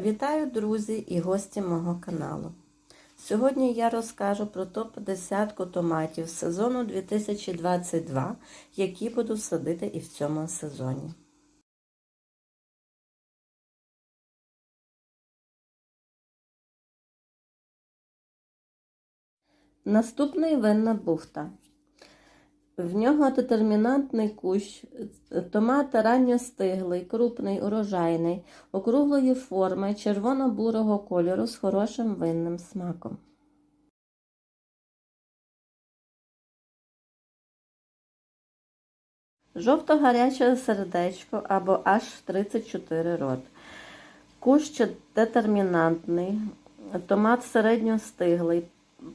Вітаю, друзі і гості мого каналу. Сьогодні я розкажу про топ-10 томатів сезону 2022, які буду садити і в цьому сезоні. Наступний винна бухта. В нього детермінантний кущ, томат ранньостиглий, крупний, урожайний, округлої форми, червоно-бурого кольору з хорошим винним смаком. Жовто-гаряче сердечко або аж 34 рот. Кущ детермінантний, томат середньостиглий,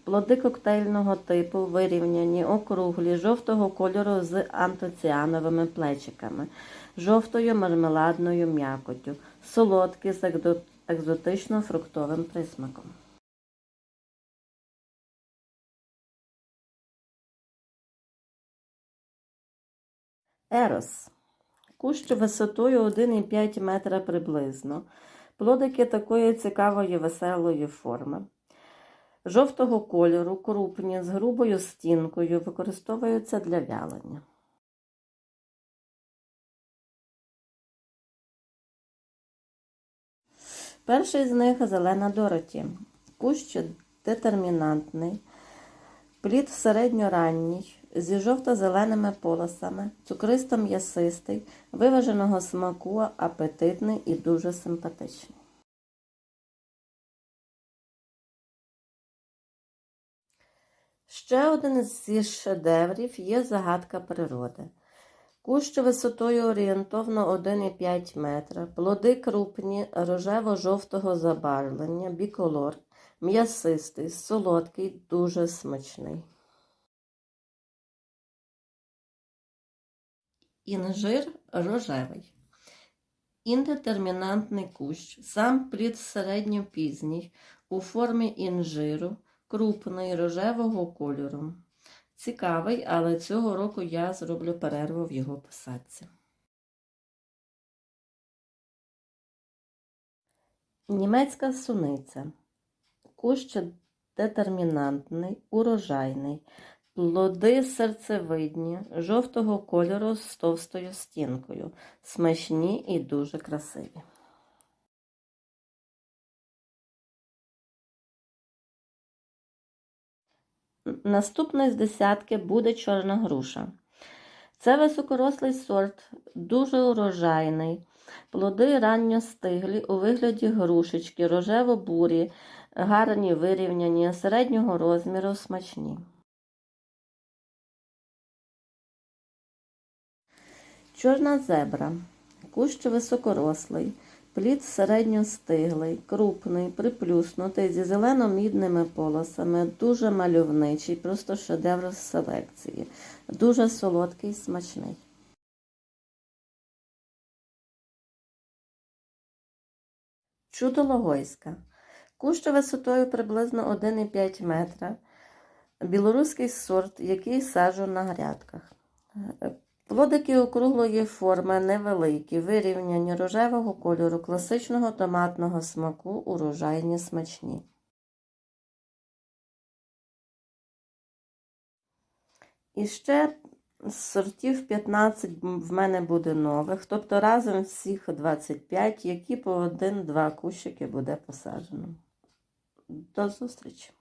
Плоди коктейльного типу вирівняні, округлі, жовтого кольору з антоціановими плечиками, жовтою мармеладною м'якоттю, солодкі з екзотично-фруктовим присмаком. Ерос. Кущ висотою 1,5 метра приблизно. Плодики такої цікавої веселої форми. Жовтого кольору, крупні, з грубою стінкою, використовуються для вялення. Перший з них зелена дороті. Кущ детермінантний, плід середньоранній, зі жовто-зеленими полосами, цукристо м'ясистий, виваженого смаку, апетитний і дуже симпатичний. Ще один зі шедеврів є загадка природи. Кущ висотою орієнтовно 1,5 метра, плоди крупні, рожево-жовтого забарвлення, біколор, м'ясистий, солодкий, дуже смачний. Інжир рожевий. Індетермінантний кущ, сам плід середньопізній, у формі інжиру крупний рожевого кольору. Цікавий, але цього року я зроблю перерву в його посадці. Німецька суниця. Кущ детермінантний, урожайний, плоди серцевидні, жовтого кольору з товстою стінкою, смачні і дуже красиві. Наступний з десятки буде чорна груша. Це високорослий сорт, дуже урожайний. Плоди ранньо стиглі у вигляді грушечки, рожево-бурі, гарні вирівняні, середнього розміру, смачні. Чорна зебра. Кущ високорослий. Плід середньостиглий, крупний, приплюснутий, зі зелено-мідними полосами, дуже мальовничий, просто шедевр з селекції, дуже солодкий, смачний. Чудо Логойська. Куща висотою приблизно 1,5 метра. Білоруський сорт, який саджу на грядках. Плодики округлої форми невеликі, вирівняні рожевого кольору, класичного томатного смаку, урожайні смачні. І ще з сортів 15 в мене буде нових, тобто разом всіх 25, які по один-два кущики буде посаджено. До зустрічі!